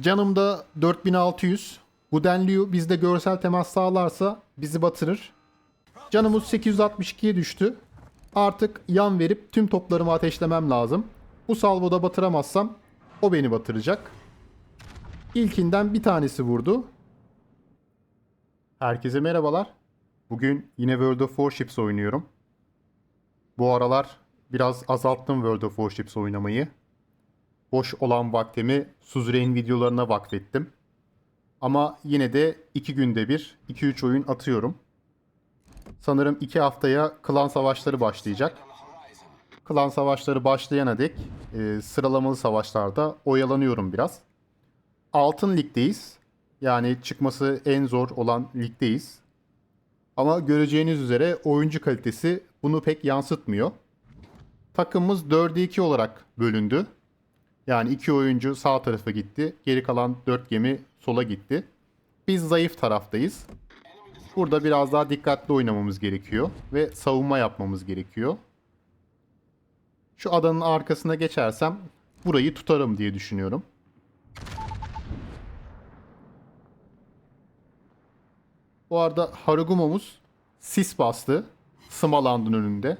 Canım da 4600. Bu denliyor bizde görsel temas sağlarsa bizi batırır. Canımız 862'ye düştü. Artık yan verip tüm toplarımı ateşlemem lazım. Bu salvoda batıramazsam o beni batıracak. İlkinden bir tanesi vurdu. Herkese merhabalar. Bugün yine World of Warships oynuyorum. Bu aralar biraz azalttım World of Warships oynamayı. Boş olan vaktimi Suzerain videolarına vakfettim. Ama yine de 2 günde bir 2-3 oyun atıyorum. Sanırım 2 haftaya klan savaşları başlayacak. Klan savaşları başlayana dek e, sıralamalı savaşlarda oyalanıyorum biraz. Altın ligdeyiz. Yani çıkması en zor olan ligdeyiz. Ama göreceğiniz üzere oyuncu kalitesi bunu pek yansıtmıyor. Takımımız 4'e 2 olarak bölündü. Yani iki oyuncu sağ tarafa gitti. Geri kalan 4 gemi sola gitti. Biz zayıf taraftayız. Burada biraz daha dikkatli oynamamız gerekiyor. Ve savunma yapmamız gerekiyor. Şu adanın arkasına geçersem burayı tutarım diye düşünüyorum. Bu arada Haruguma'mız sis bastı. Smaland'ın önünde.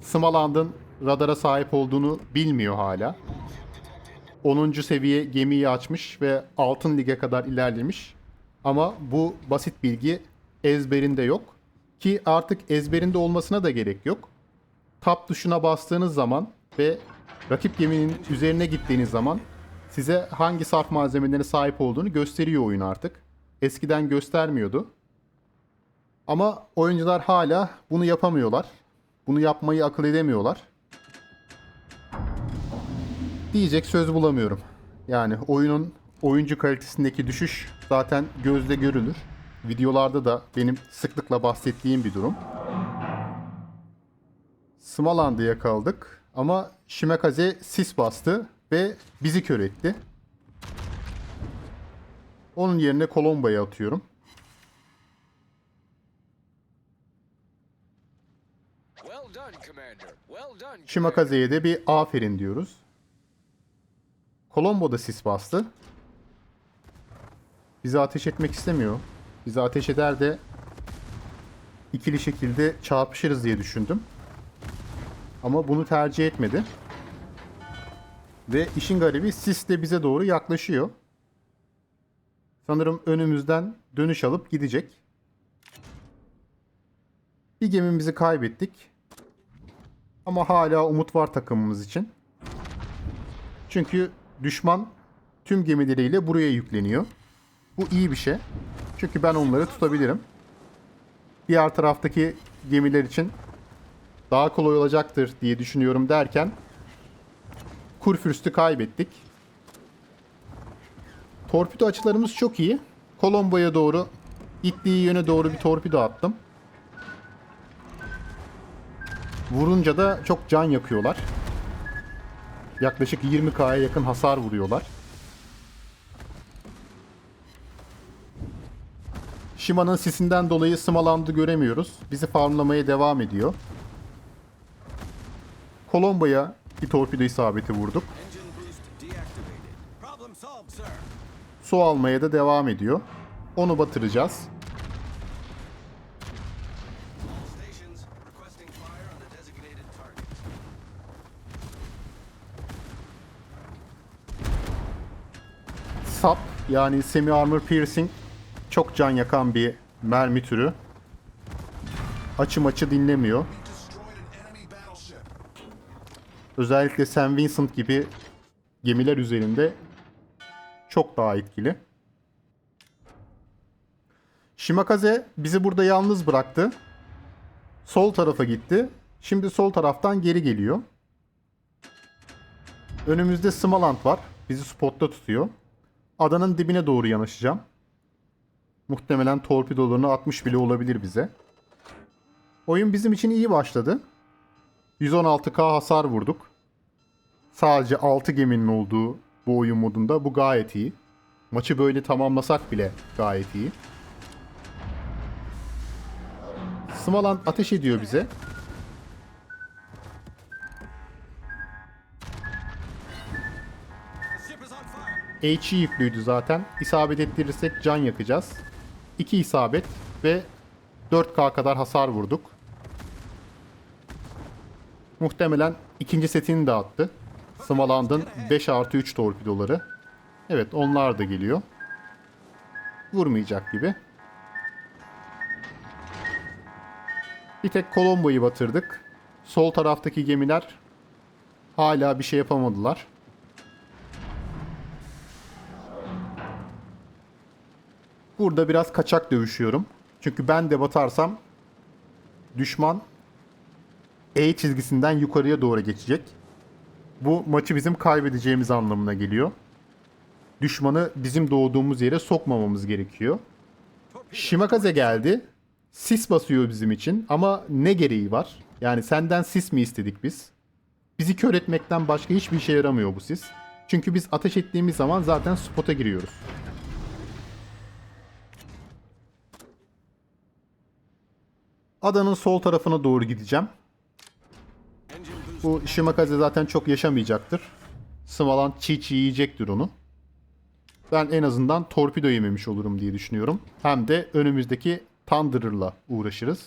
Smaland'ın radara sahip olduğunu bilmiyor hala. 10. seviye gemiyi açmış ve altın lige kadar ilerlemiş. Ama bu basit bilgi ezberinde yok. Ki artık ezberinde olmasına da gerek yok. Tab tuşuna bastığınız zaman ve rakip geminin üzerine gittiğiniz zaman size hangi saf malzemelere sahip olduğunu gösteriyor oyun artık. Eskiden göstermiyordu. Ama oyuncular hala bunu yapamıyorlar. Bunu yapmayı akıl edemiyorlar. Diyecek söz bulamıyorum. Yani oyunun oyuncu kalitesindeki düşüş zaten gözle görülür. Videolarda da benim sıklıkla bahsettiğim bir durum. Smaland'ı yakaladık ama Shimekaze sis bastı ve bizi kör etti. Onun yerine Colombo'ya atıyorum. Shimakaze'ye de bir aferin diyoruz. Colombo da sis bastı. Bize ateş etmek istemiyor. Bize ateş eder de ikili şekilde çarpışırız diye düşündüm. Ama bunu tercih etmedi. Ve işin garibi sis de bize doğru yaklaşıyor. Sanırım önümüzden dönüş alıp gidecek. Bir gemimizi kaybettik. Ama hala umut var takımımız için. Çünkü düşman tüm gemileriyle buraya yükleniyor. Bu iyi bir şey. Çünkü ben onları tutabilirim. Diğer taraftaki gemiler için daha kolay olacaktır diye düşünüyorum derken Kurfürst'ü kaybettik. Torpido açılarımız çok iyi. Colombo'ya doğru gittiği yöne doğru bir torpido attım. Vurunca da çok can yakıyorlar. Yaklaşık 20k'ya yakın hasar vuruyorlar. Shima'nın sisinden dolayı Smaland'ı göremiyoruz. Bizi farmlamaya devam ediyor. Colombo'ya bir torpido isabeti vurduk. Su almaya da devam ediyor. Onu batıracağız. Sap yani semi armor piercing çok can yakan bir mermi türü. Açı maçı dinlemiyor. Özellikle St. Vincent gibi gemiler üzerinde çok daha etkili. Shimakaze bizi burada yalnız bıraktı. Sol tarafa gitti. Şimdi sol taraftan geri geliyor. Önümüzde Smaland var. Bizi spotta tutuyor. Adanın dibine doğru yanaşacağım. Muhtemelen torpidolarını atmış bile olabilir bize. Oyun bizim için iyi başladı. 116k hasar vurduk. Sadece 6 geminin olduğu bu oyun modunda bu gayet iyi. Maçı böyle tamamlasak bile gayet iyi. Smaland ateş ediyor bize. HE yüklüydü zaten. İsabet ettirirsek can yakacağız. 2 isabet ve 4K kadar hasar vurduk. Muhtemelen ikinci setini de attı. Smaland'ın 5 artı 3 torpidoları. Evet onlar da geliyor. Vurmayacak gibi. Bir tek Colombo'yu batırdık. Sol taraftaki gemiler hala bir şey yapamadılar. Burada biraz kaçak dövüşüyorum. Çünkü ben de batarsam düşman E çizgisinden yukarıya doğru geçecek. Bu maçı bizim kaybedeceğimiz anlamına geliyor. Düşmanı bizim doğduğumuz yere sokmamamız gerekiyor. Shimakaze geldi. Sis basıyor bizim için ama ne gereği var? Yani senden sis mi istedik biz? Bizi kör etmekten başka hiçbir işe yaramıyor bu sis. Çünkü biz ateş ettiğimiz zaman zaten spota giriyoruz. Adanın sol tarafına doğru gideceğim. Bu Shimakaze zaten çok yaşamayacaktır. Smaland çiğ çiğ yiyecektir onu. Ben en azından torpido yememiş olurum diye düşünüyorum. Hem de önümüzdeki Thunderer'la uğraşırız.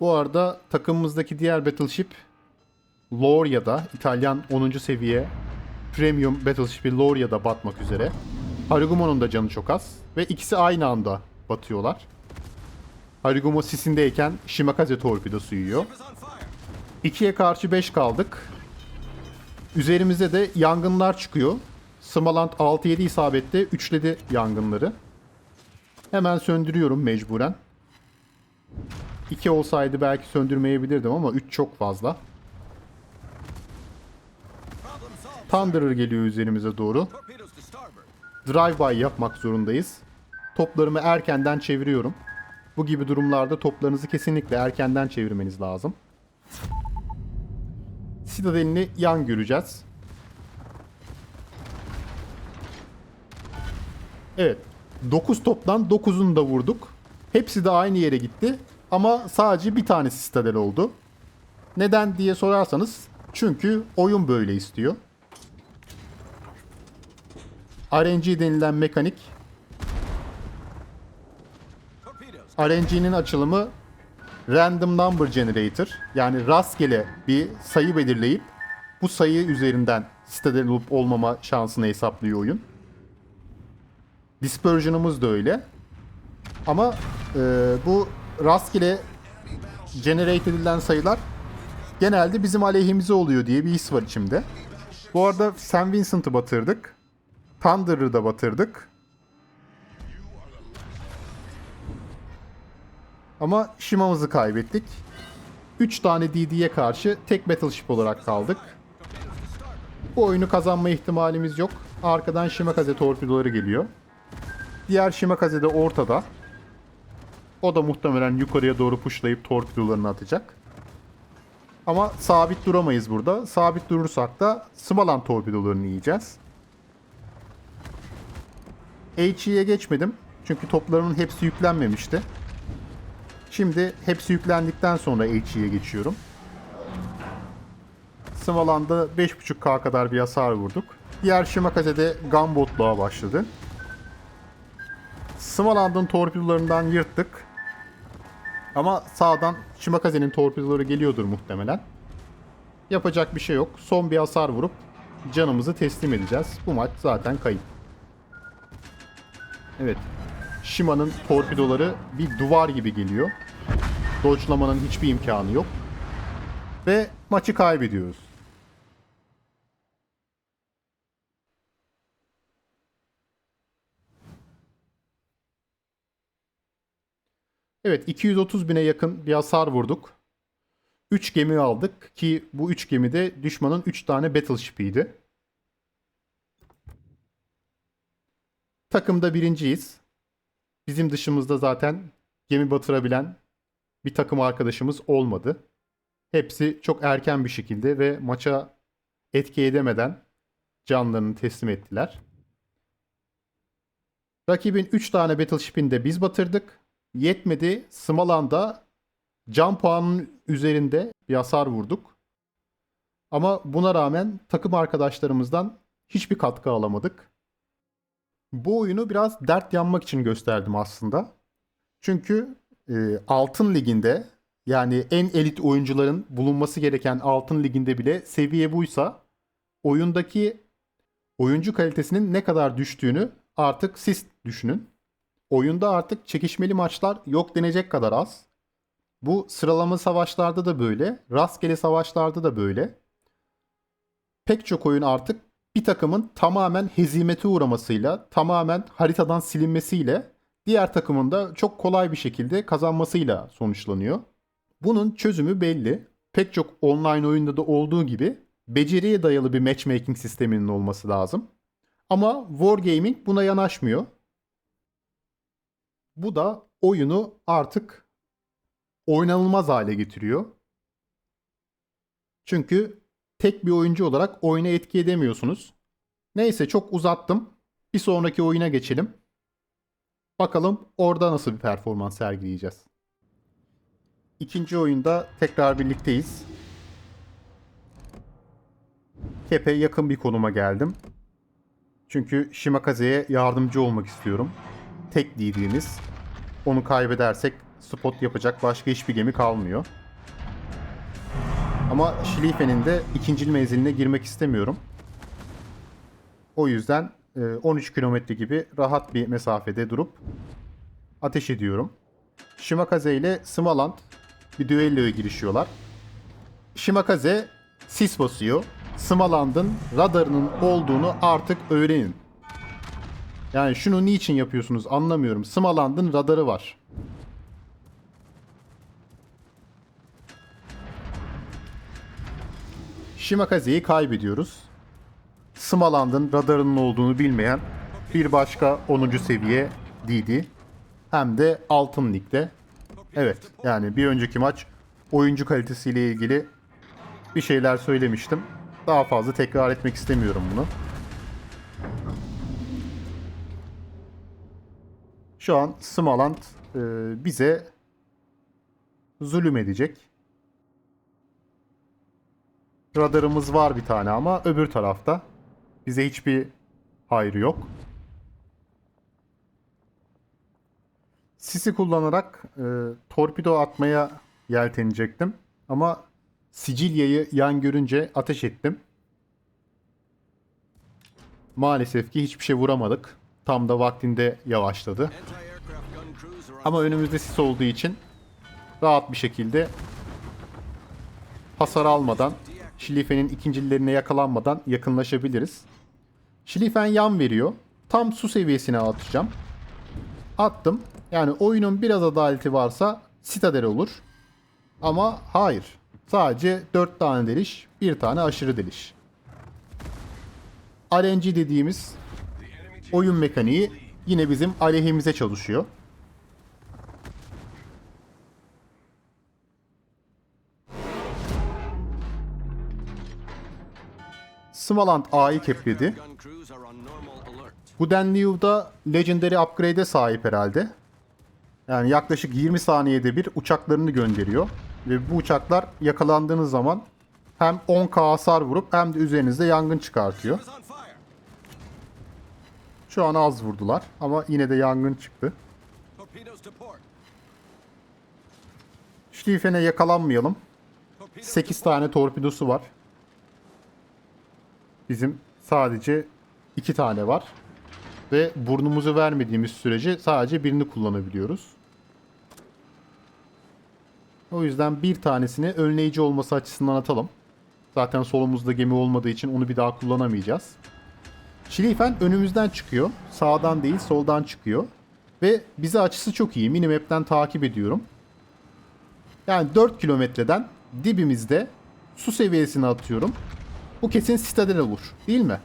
Bu arada takımımızdaki diğer battleship Loria'da İtalyan 10. seviye Premium Battleship'i Loria'da batmak üzere. Harugumo'nun da canı çok az ve ikisi aynı anda batıyorlar. Harugumo sisindeyken Shimakaze torpidosu yiyor. Ship is on fire. 2'ye karşı 5 kaldık. Üzerimizde de yangınlar çıkıyor. Smaland 6-7 isabette üçledi yangınları. Hemen söndürüyorum mecburen. 2 olsaydı belki söndürmeyebilirdim ama 3 çok fazla. Thunderer geliyor üzerimize doğru. Drive-by yapmak zorundayız. Toplarımı erkenden çeviriyorum. Bu gibi durumlarda toplarınızı kesinlikle erkenden çevirmeniz lazım. Citadel'ini yan göreceğiz. Evet. 9 toptan 9'unu da vurduk. Hepsi de aynı yere gitti. Ama sadece bir tanesi Citadel oldu. Neden diye sorarsanız çünkü oyun böyle istiyor. RNG denilen mekanik. RNG'nin açılımı Random Number Generator yani rastgele bir sayı belirleyip bu sayı üzerinden siteden olup olmama şansını hesaplıyor oyun. Dispersion'ımız da öyle. Ama e, bu rastgele generate edilen sayılar genelde bizim aleyhimize oluyor diye bir his var içimde. Bu arada St. Vincent'ı batırdık. Thunder'ı da batırdık. Ama Shima'mızı kaybettik. 3 tane DD'ye karşı tek Battleship olarak kaldık. Bu oyunu kazanma ihtimalimiz yok. Arkadan Shimakaze torpidoları geliyor. Diğer Shimakaze de ortada. O da muhtemelen yukarıya doğru pushlayıp torpidolarını atacak. Ama sabit duramayız burada. Sabit durursak da Smalan torpidolarını yiyeceğiz. HE'ye geçmedim. Çünkü toplarımın hepsi yüklenmemişti. Şimdi hepsi yüklendikten sonra HE'ye geçiyorum. Smaland'da 5.5K kadar bir hasar vurduk. Diğer Shimakaze'de gunboatluğa başladı. Smaland'ın torpidolarından yırttık. Ama sağdan Shimakaze'nin torpidoları geliyordur muhtemelen. Yapacak bir şey yok. Son bir hasar vurup canımızı teslim edeceğiz. Bu maç zaten kayıp. Evet. Shima'nın torpidoları bir duvar gibi geliyor. Dodge'lamanın hiçbir imkanı yok. Ve maçı kaybediyoruz. Evet 230 bine yakın bir hasar vurduk. 3 gemi aldık ki bu 3 gemide düşmanın 3 tane battleship'iydi. Takımda birinciyiz. Bizim dışımızda zaten gemi batırabilen bir takım arkadaşımız olmadı. Hepsi çok erken bir şekilde ve maça etki edemeden canlarını teslim ettiler. Rakibin 3 tane battleship'ini de biz batırdık. Yetmedi. Smaland'a Can puanının üzerinde bir hasar vurduk. Ama buna rağmen takım arkadaşlarımızdan hiçbir katkı alamadık. Bu oyunu biraz dert yanmak için gösterdim aslında. Çünkü e, Altın Ligi'nde yani en elit oyuncuların bulunması gereken Altın Ligi'nde bile seviye buysa oyundaki oyuncu kalitesinin ne kadar düştüğünü artık siz düşünün. Oyunda artık çekişmeli maçlar yok denecek kadar az. Bu sıralama savaşlarda da böyle, rastgele savaşlarda da böyle. Pek çok oyun artık bir takımın tamamen hezimete uğramasıyla, tamamen haritadan silinmesiyle diğer takımın da çok kolay bir şekilde kazanmasıyla sonuçlanıyor. Bunun çözümü belli. Pek çok online oyunda da olduğu gibi beceriye dayalı bir matchmaking sisteminin olması lazım. Ama Wargaming buna yanaşmıyor. Bu da oyunu artık oynanılmaz hale getiriyor. Çünkü tek bir oyuncu olarak oyuna etki edemiyorsunuz. Neyse çok uzattım. Bir sonraki oyuna geçelim. Bakalım orada nasıl bir performans sergileyeceğiz. İkinci oyunda tekrar birlikteyiz. Kepe yakın bir konuma geldim. Çünkü Shimakaze'ye yardımcı olmak istiyorum. Tek DD'miz. Onu kaybedersek spot yapacak başka hiçbir gemi kalmıyor. Ama Schlieffen de ikincil menziline girmek istemiyorum. O yüzden e, 13 kilometre gibi rahat bir mesafede durup ateş ediyorum. Shimakaze ile Smaland bir düelloya girişiyorlar. Shimakaze sis basıyor. Smaland'ın radarının olduğunu artık öğrenin. Yani şunu niçin yapıyorsunuz anlamıyorum. Smaland'ın radarı var. Shimakaze'yi kaybediyoruz. Smaland'ın radarının olduğunu bilmeyen bir başka 10. seviye DD. Hem de Altın Lig'de. Evet yani bir önceki maç oyuncu kalitesiyle ilgili bir şeyler söylemiştim. Daha fazla tekrar etmek istemiyorum bunu. Şu an Smaland e, bize zulüm edecek. Radarımız var bir tane ama öbür tarafta. Bize hiçbir hayrı yok. Sisi kullanarak e, torpido atmaya yeltenecektim. Ama Sicilya'yı yan görünce ateş ettim. Maalesef ki hiçbir şey vuramadık. Tam da vaktinde yavaşladı. Ama önümüzde sis olduğu için rahat bir şekilde hasar almadan Schlieffen'in ikincilerine yakalanmadan yakınlaşabiliriz. Schlieffen yan veriyor. Tam su seviyesine atacağım. Attım. Yani oyunun biraz adaleti varsa Citadel olur. Ama hayır. Sadece 4 tane deliş, bir tane aşırı deliş. RNG dediğimiz oyun mekaniği yine bizim aleyhimize çalışıyor. Smaland A'yı kepledi. Gudenliu'da Legendary Upgrade'e sahip herhalde. Yani yaklaşık 20 saniyede bir uçaklarını gönderiyor. Ve bu uçaklar yakalandığınız zaman hem 10k hasar vurup hem de üzerinizde yangın çıkartıyor. Şu an az vurdular ama yine de yangın çıktı. Schlieffen'e yakalanmayalım. Torpedoes 8 tane torpidosu var. Bizim sadece 2 tane var. Ve burnumuzu vermediğimiz sürece sadece birini kullanabiliyoruz. O yüzden bir tanesini önleyici olması açısından atalım. Zaten solumuzda gemi olmadığı için onu bir daha kullanamayacağız. Schlieffen önümüzden çıkıyor. Sağdan değil soldan çıkıyor. Ve bize açısı çok iyi. Minimap'ten takip ediyorum. Yani 4 kilometreden dibimizde su seviyesini atıyorum. Bu kesin sitadel olur. Değil mi?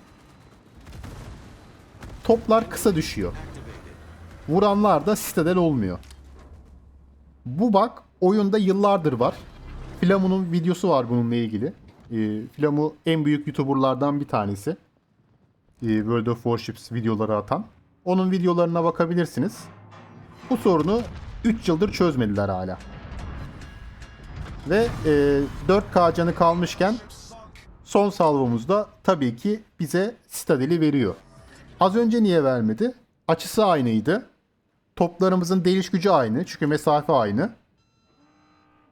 Toplar kısa düşüyor. Vuranlar da sitadel olmuyor. Bu bak oyunda yıllardır var. Flamu'nun videosu var bununla ilgili. Ee, Flamu en büyük YouTuber'lardan bir tanesi. Ee, World of Warships videoları atan. Onun videolarına bakabilirsiniz. Bu sorunu 3 yıldır çözmediler hala. Ve e, 4K canı kalmışken son salvomuzda tabii ki bize Citadel'i veriyor. Az önce niye vermedi? Açısı aynıydı. Toplarımızın deliş gücü aynı çünkü mesafe aynı.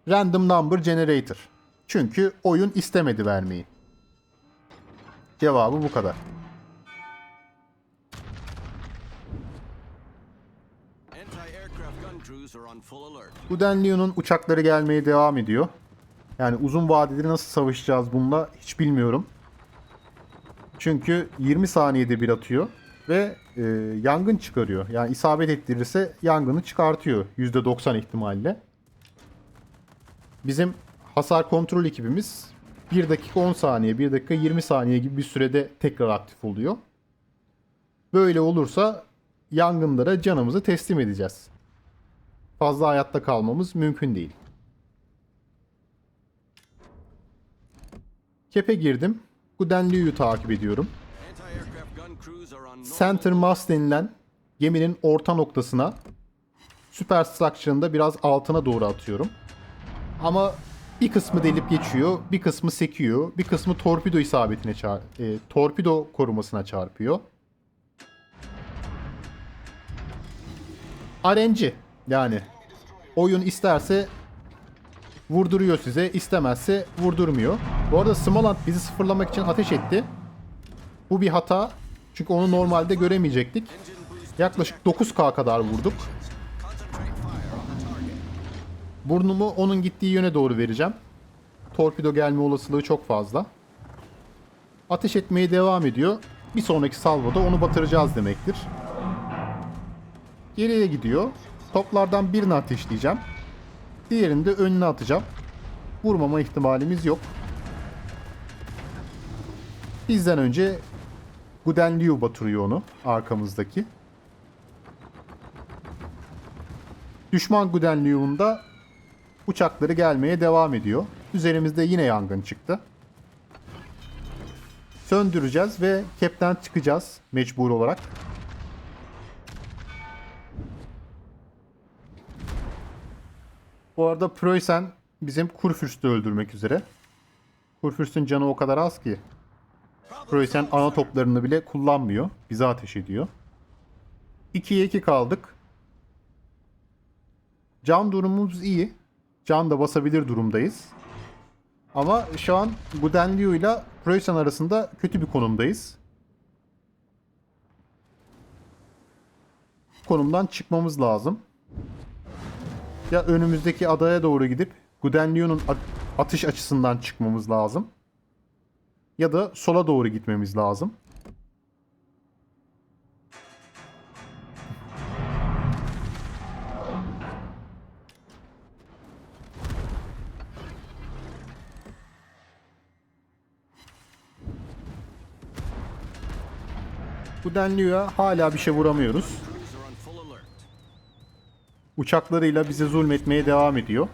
Random Number Generator. Çünkü oyun istemedi vermeyi. Cevabı bu kadar. Alert. Gudenlio'nun uçakları gelmeye devam ediyor. Yani uzun vadeli nasıl savaşacağız bununla hiç bilmiyorum. Çünkü 20 saniyede bir atıyor ve e, yangın çıkarıyor. Yani isabet ettirirse yangını çıkartıyor %90 ihtimalle. Bizim hasar kontrol ekibimiz 1 dakika 10 saniye, 1 dakika 20 saniye gibi bir sürede tekrar aktif oluyor. Böyle olursa yangınlara canımızı teslim edeceğiz fazla hayatta kalmamız mümkün değil. Kepe girdim. Gudenliu'yu takip ediyorum. Center Mass denilen geminin orta noktasına Superstructure'ın da biraz altına doğru atıyorum. Ama bir kısmı delip geçiyor, bir kısmı sekiyor, bir kısmı torpido isabetine çar e, torpido korumasına çarpıyor. RNG yani oyun isterse vurduruyor size, istemezse vurdurmuyor. Bu arada Smoland bizi sıfırlamak için ateş etti. Bu bir hata. Çünkü onu normalde göremeyecektik. Yaklaşık 9K kadar vurduk. Burnumu onun gittiği yöne doğru vereceğim. Torpido gelme olasılığı çok fazla. Ateş etmeye devam ediyor. Bir sonraki salvoda onu batıracağız demektir. Geriye gidiyor. Toplardan birini ateşleyeceğim. Diğerini de önüne atacağım. Vurmama ihtimalimiz yok. Bizden önce Guden Liu batırıyor onu arkamızdaki. Düşman Guden Liu'nun da uçakları gelmeye devam ediyor. Üzerimizde yine yangın çıktı. Söndüreceğiz ve kepten çıkacağız mecbur olarak. Bu arada Preußen bizim Kurfürst'ü öldürmek üzere. Kurfürst'ün canı o kadar az ki. Preußen ana toplarını bile kullanmıyor. Bize ateş ediyor. 2'ye 2 kaldık. Can durumumuz iyi. Can da basabilir durumdayız. Ama şu an Gudenliu ile Preußen arasında kötü bir konumdayız. Konumdan çıkmamız lazım. Ya önümüzdeki adaya doğru gidip Gudenliu'nun a- atış açısından çıkmamız lazım. Ya da sola doğru gitmemiz lazım. Gudenliu'ya hala bir şey vuramıyoruz. Uçaklarıyla bize zulmetmeye devam ediyor.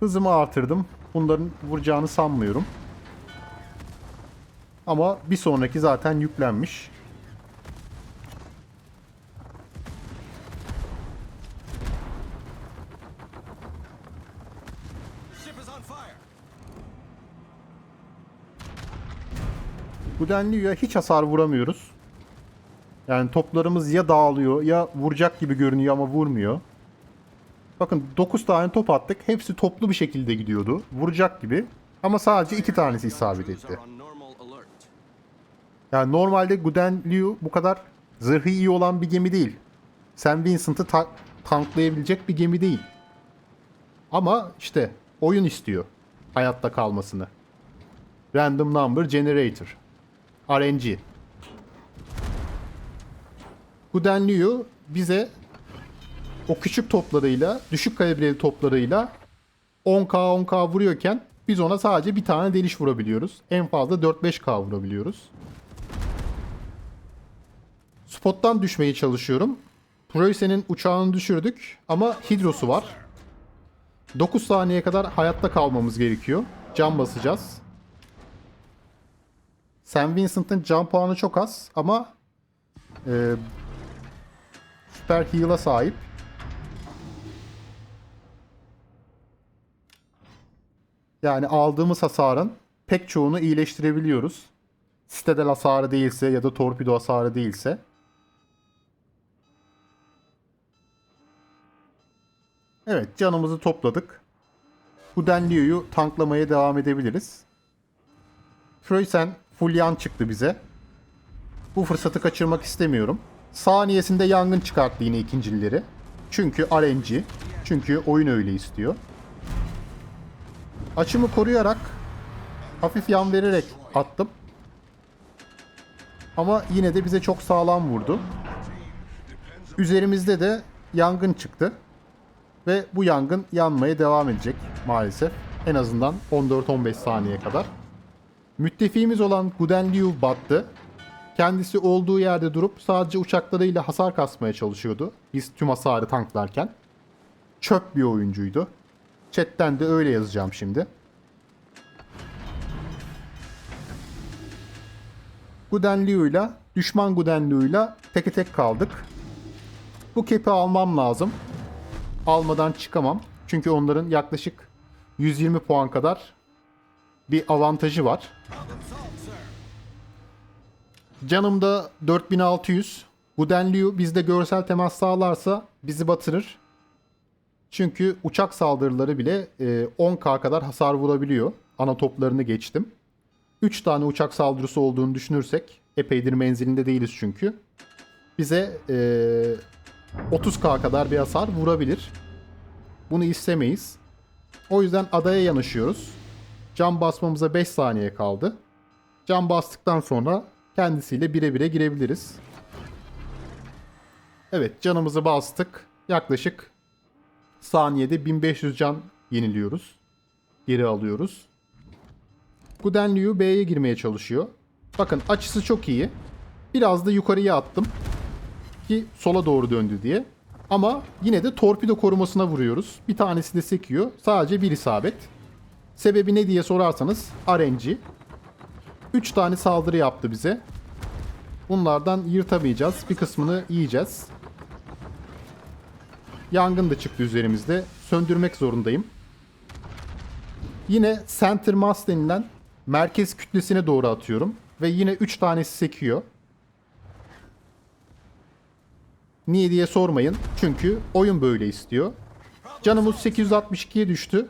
Hızımı artırdım. Bunların vuracağını sanmıyorum. Ama bir sonraki zaten yüklenmiş. Fire. Gudenliu'ya hiç hasar vuramıyoruz. Yani toplarımız ya dağılıyor ya vuracak gibi görünüyor ama vurmuyor. Bakın 9 tane top attık. Hepsi toplu bir şekilde gidiyordu. Vuracak gibi. Ama sadece 2 tanesi isabet etti. Yani normalde Guden Liu bu kadar zırhı iyi olan bir gemi değil. Sam Vincent'ı ta- tanklayabilecek bir gemi değil. Ama işte oyun istiyor hayatta kalmasını. Random Number Generator. RNG. Guden Liu bize o küçük toplarıyla, düşük kalibreli toplarıyla 10k 10k vuruyorken biz ona sadece bir tane deliş vurabiliyoruz. En fazla 4-5k vurabiliyoruz. Spot'tan düşmeye çalışıyorum. Preußen'in uçağını düşürdük ama hidrosu var. 9 saniye kadar hayatta kalmamız gerekiyor. Can basacağız. Sam Vincent'ın can puanı çok az ama e, süper heal'a sahip. Yani aldığımız hasarın pek çoğunu iyileştirebiliyoruz. Sitedel hasarı değilse ya da torpido hasarı değilse. Evet canımızı topladık. Hudenliu'yu tanklamaya devam edebiliriz. Freysen full yan çıktı bize. Bu fırsatı kaçırmak istemiyorum. Saniyesinde yangın çıkarttı yine ikincileri. Çünkü RNG. Çünkü oyun öyle istiyor. Açımı koruyarak hafif yan vererek attım. Ama yine de bize çok sağlam vurdu. Üzerimizde de yangın çıktı. Ve bu yangın yanmaya devam edecek maalesef. En azından 14-15 saniye kadar. Müttefiğimiz olan Gudenliu battı. Kendisi olduğu yerde durup sadece uçaklarıyla hasar kasmaya çalışıyordu. Biz tüm hasarı tanklarken. Çöp bir oyuncuydu. Chatten de öyle yazacağım şimdi. Gudenliu'yla, düşman Gudenliu'yla teke tek kaldık. Bu kepi almam lazım. Almadan çıkamam. Çünkü onların yaklaşık 120 puan kadar bir avantajı var. Canımda 4600. Gudenliu bizde görsel temas sağlarsa bizi batırır. Çünkü uçak saldırıları bile e, 10k kadar hasar vurabiliyor. Ana toplarını geçtim. 3 tane uçak saldırısı olduğunu düşünürsek epeydir menzilinde değiliz çünkü. Bize e, 30k kadar bir hasar vurabilir. Bunu istemeyiz. O yüzden adaya yanaşıyoruz. Cam basmamıza 5 saniye kaldı. Cam bastıktan sonra kendisiyle bire bire girebiliriz. Evet canımızı bastık. Yaklaşık saniyede 1500 can yeniliyoruz. Geri alıyoruz. Gudenliu B'ye girmeye çalışıyor. Bakın açısı çok iyi. Biraz da yukarıya attım. Ki sola doğru döndü diye. Ama yine de torpido korumasına vuruyoruz. Bir tanesi de sekiyor. Sadece bir isabet. Sebebi ne diye sorarsanız RNG. 3 tane saldırı yaptı bize. Bunlardan yırtamayacağız. Bir kısmını yiyeceğiz. Yangın da çıktı üzerimizde. Söndürmek zorundayım. Yine center mass denilen merkez kütlesine doğru atıyorum. Ve yine 3 tanesi sekiyor. Niye diye sormayın. Çünkü oyun böyle istiyor. Canımız 862'ye düştü.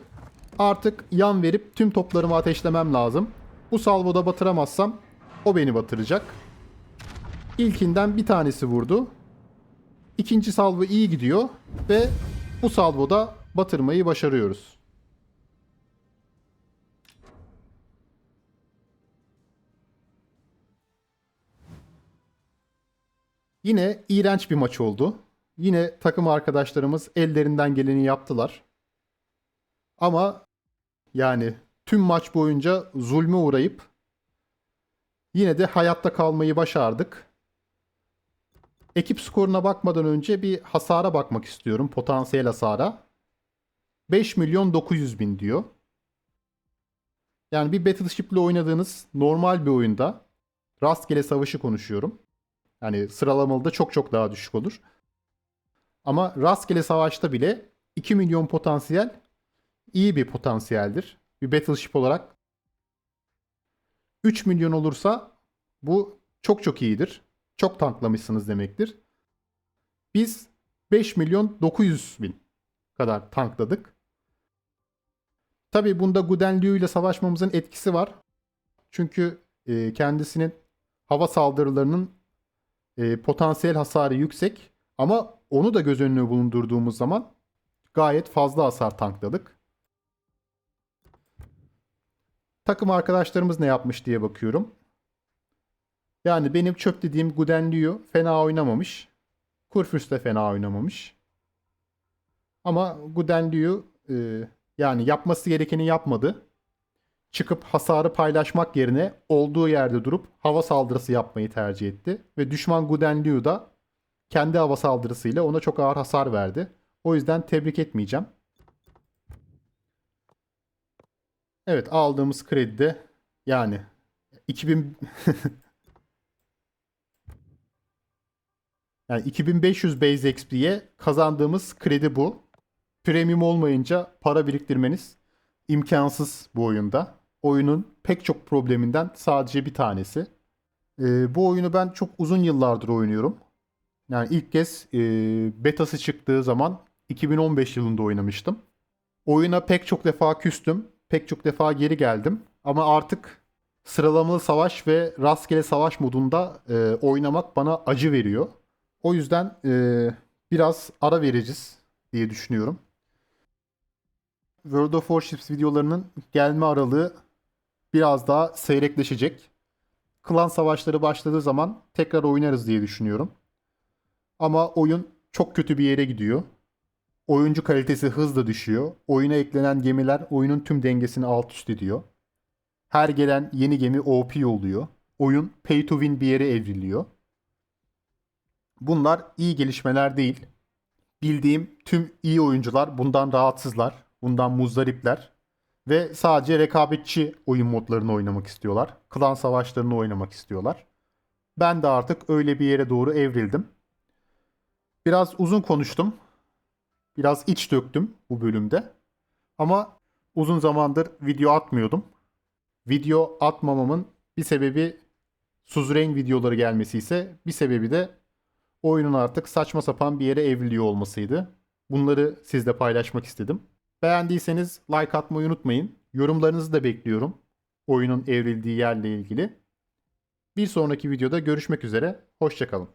Artık yan verip tüm toplarımı ateşlemem lazım. Bu salvoda batıramazsam o beni batıracak. İlkinden bir tanesi vurdu. İkinci salvo iyi gidiyor ve bu salvoda batırmayı başarıyoruz. Yine iğrenç bir maç oldu. Yine takım arkadaşlarımız ellerinden geleni yaptılar. Ama yani tüm maç boyunca zulme uğrayıp yine de hayatta kalmayı başardık. Ekip skoruna bakmadan önce bir hasara bakmak istiyorum. Potansiyel hasara. 5 milyon 900 bin diyor. Yani bir Battleship ile oynadığınız normal bir oyunda rastgele savaşı konuşuyorum. Yani sıralamalı çok çok daha düşük olur. Ama rastgele savaşta bile 2 milyon potansiyel iyi bir potansiyeldir. Bir Battleship olarak 3 milyon olursa bu çok çok iyidir. Çok tanklamışsınız demektir. Biz 5 milyon 900 bin kadar tankladık. Tabi bunda Gudenliu ile savaşmamızın etkisi var. Çünkü e, kendisinin hava saldırılarının e, potansiyel hasarı yüksek. Ama onu da göz önüne bulundurduğumuz zaman gayet fazla hasar tankladık. Takım arkadaşlarımız ne yapmış diye bakıyorum. Yani benim çöp dediğim Gudenliu fena oynamamış. Kurfürst de fena oynamamış. Ama Gudenliu e, yani yapması gerekeni yapmadı. Çıkıp hasarı paylaşmak yerine olduğu yerde durup hava saldırısı yapmayı tercih etti. Ve düşman Gudenliu da kendi hava saldırısıyla ona çok ağır hasar verdi. O yüzden tebrik etmeyeceğim. Evet aldığımız kredide yani 2000 yani 2500 base XP'ye kazandığımız kredi bu. Premium olmayınca para biriktirmeniz imkansız bu oyunda. Oyunun pek çok probleminden sadece bir tanesi. Ee, bu oyunu ben çok uzun yıllardır oynuyorum. Yani ilk kez e, betası çıktığı zaman 2015 yılında oynamıştım. Oyuna pek çok defa küstüm. Pek çok defa geri geldim. Ama artık sıralamalı savaş ve rastgele savaş modunda e, oynamak bana acı veriyor. O yüzden e, biraz ara vereceğiz diye düşünüyorum. World of Warships videolarının gelme aralığı biraz daha seyrekleşecek. Klan savaşları başladığı zaman tekrar oynarız diye düşünüyorum. Ama oyun çok kötü bir yere gidiyor. Oyuncu kalitesi hızla düşüyor. Oyuna eklenen gemiler oyunun tüm dengesini alt üst ediyor. Her gelen yeni gemi OP oluyor. Oyun pay to win bir yere evriliyor. Bunlar iyi gelişmeler değil. Bildiğim tüm iyi oyuncular bundan rahatsızlar. Bundan muzdaripler. Ve sadece rekabetçi oyun modlarını oynamak istiyorlar. Klan savaşlarını oynamak istiyorlar. Ben de artık öyle bir yere doğru evrildim. Biraz uzun konuştum. Biraz iç döktüm bu bölümde. Ama uzun zamandır video atmıyordum. Video atmamamın bir sebebi Suzerain videoları gelmesi ise bir sebebi de oyunun artık saçma sapan bir yere evriliyor olmasıydı. Bunları sizle paylaşmak istedim. Beğendiyseniz like atmayı unutmayın. Yorumlarınızı da bekliyorum. Oyunun evrildiği yerle ilgili. Bir sonraki videoda görüşmek üzere. Hoşçakalın.